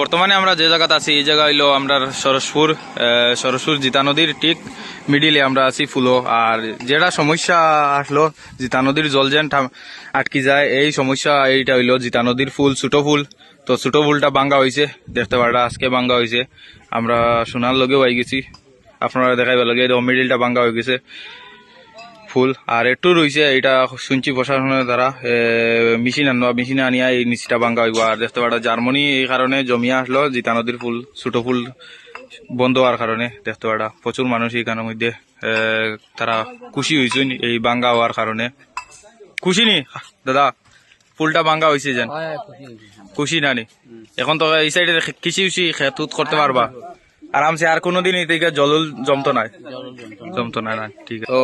বর্তমানে আমরা যে জায়গাতে আছি, এই জায়গা হইল আমরা সরসপুর সরসপুর জিতা নদীর ঠিক মিডিলে আমরা আছি ফুলো। আর যেটা সমস্যা আসলো, জিতা নদীর জল যেন আটকি যায়, এই সমস্যা এইটা হইল জিতা নদীর ফুল, ছোটো ফুল। তো ছোটো ফুলটা ভাঙ্গা হয়েছে দেখতে পারা, আজকে ভাঙ্গা হয়েছে আমরা সোনার লগেও আই গেছি। আপনারা দেখাইবার লাগে মিডিলটা ভাঙ্গা হয়ে গেছে। ফুল। আর একটু রয়েছে এটা শুনছি প্রশাসনের দ্বারা। মেশিন আনবা মেশিন আনিয়া এই নিচিটা ভাঙ্গা হইব। আর দেখতে পারা জার্মানি এই কারণে জমিয়া আসলো জিতা নদীর ফুল ছোট ফুল বন্ধ হওয়ার কারণে দেখতে পারা। প্রচুর মানুষ এইখানের মধ্যে তারা খুশি হয়েছেন এই ভাঙ্গা হওয়ার কারণে। খুশি নি? দাদা ফুলটা ভাঙ্গা হয়েছে যেন। খুশি না নি? এখন তো এই সাইডে কৃষি উষি খেতুত করতে পারবা। আরামসে আর কোনোদিন এই থেকে জল জমতো নাই। জমতো না না ঠিক আছে। তো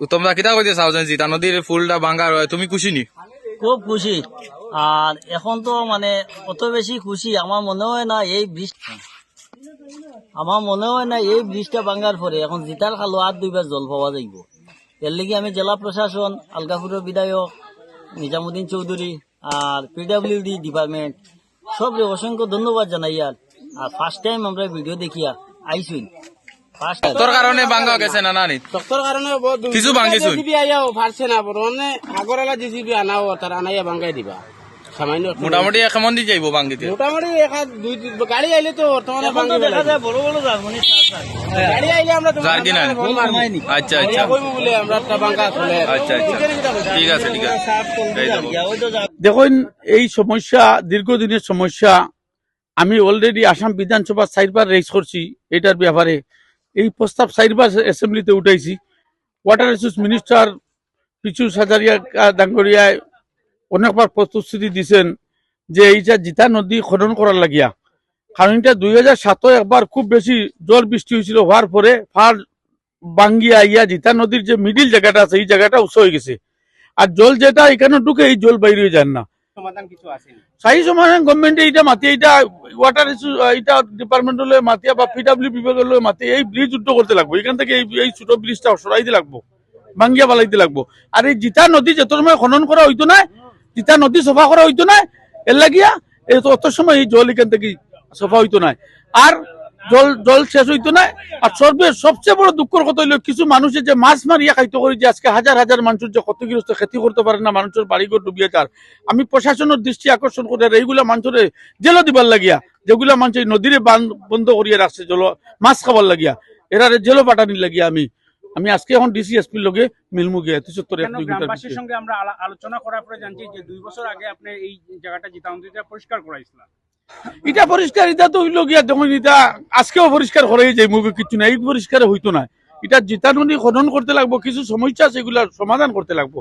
দা কিতা কইতে চাও যে জিতা নদীর ফুলটা ভাঙ্গা রয় তুমি খুশি নি? খুব খুশি। আর এখন তো মানে অত বেশি খুশি, আমার মনে হয় না এই ব্রিজ আমার মনে হয় না এই ব্রিজটা ভাঙ্গার পরে এখন জিতার খালো আর দুইবার জল পাওয়া যাইব। এর লেগে আমি জেলা প্রশাসন, আলগাপুরের বিধায়ক, নিজামুদ্দিন চৌধুরী আর পিডাব্লিউডি ডিপার্টমেন্ট, সবরে অসংখ্য ধন্যবাদ জানাই আর। ফার্স্ট টাইম আমরা ভিডিও দেখিয়া আইসুই তোর কারণে ভাঙ্গা গেছে না নানি? ডক্টর কারণে কিছু ভাঙিছুন? জেসিবি আইয়া ফারছে না বর্তমানে আগরওয়ালা জেসিবি আনাও তার আনাইয়া ভাঙ্গাই দিবা। মোটামুটি কেমন দি যাইব ভাঙ্গিতে। মোটামুটি এক দুই গাড়ি আইলে তো বর্তমানে ভাঙ্গিবে দেখা যায় বড় বড় জার্মানি গাড়ি আইলে আমরা যার কিনা? আচ্ছা আচ্ছা। কইবো বলে আমরা একটা ভাঙ্গা খুলে আচ্ছা আচ্ছা। ঠিক আছে ঠিক আছে। এই দেখুন এই সমস্যা দীর্ঘদিনের সমস্যা আমি অলরেডি আসাম বিধানসভা সাইডবার রেস করছি এটার ব্যাপারে। এই প্রস্তাব সাইডবার অ্যাসেম্বলিতে উঠাইছি। Water resource minister Pijush Hazarika ডাঙ্গরিয়ায় অনেকবার প্রস্তুতি দিছেন যে এইটা জিতা নদী খনন করার লাগিয়া। কারণ এটা দুই হাজার সাতও একবার খুব বেশি জল বৃষ্টি হয়েছিল হওয়ার পরে ফার বাঙ্গিয়া ইয়া জিতা নদীর যে মিডিল জায়গাটা আছে, এই জায়গাটা উঁচু হয়ে গেছে। আর জল যেটা এখানে ঢুকে এই জল বাইরে যান না। সমাধান সাহি সমাধান গভর্নমেন্টে এটা মাতি এটা ওয়াটার ইস্যু এটা ডিপার্টমেন্ট হলে মাতিয়া বা পিডাব্লিউ বিভাগের হলে মাতি এই ব্রিজ উদ্যোগ করতে লাগবো। এখান থেকে এই এই ছোট ব্রিজটা সরাইতে লাগবো, ভাঙ্গিয়া বালাইতে লাগবো। আর এই জিতা নদী যত সময় খনন করা হইতো না জিতা নদী সফা করা হইতো না এর লাগিয়া এই অত সময় এই জল এখান থেকে সফা হইতো না আর জল জল শেষ হইতো না। আর সর্বে সবচেয়ে বড় দুঃখের কথা হইল কিছু মানুষের যে মাছ মারিয়া খাইতে করে যে আজকে হাজার হাজার মানুষের যে ক্ষতিগ্রস্ত খেতি করতে পারে না মানুষের বাড়িঘর ডুবিয়ে যার আমি প্রশাসনের দৃষ্টি আকর্ষণ করে এইগুলা মানুষের জেল দিবার লাগিয়া যেগুলা মানুষ নদীরে বান বন্ধ করিয়া রাখছে জল মাছ খাবার লাগিয়া এরা জেলো পাঠানির লাগিয়া আমি। আমি আজকে এখন ডিসি এসপির লগে মিলমু গিয়া তিসত্তর সঙ্গে আমরা আলোচনা করার পরে জানছি যে দুই বছর আগে আপনি এই জায়গাটা জিতাউন্দিটা পরিষ্কার করাইছিল এটা পরিষ্কার এটা তো হইল গিয়া দেখুন এটা আজকেও পরিষ্কার করাই যায়, মুভি কিছু নাই পরিষ্কার হইতো না। এটা জিতানুনি খনন করতে লাগবো, কিছু সমস্যা আছে এগুলার সমাধান করতে লাগবো।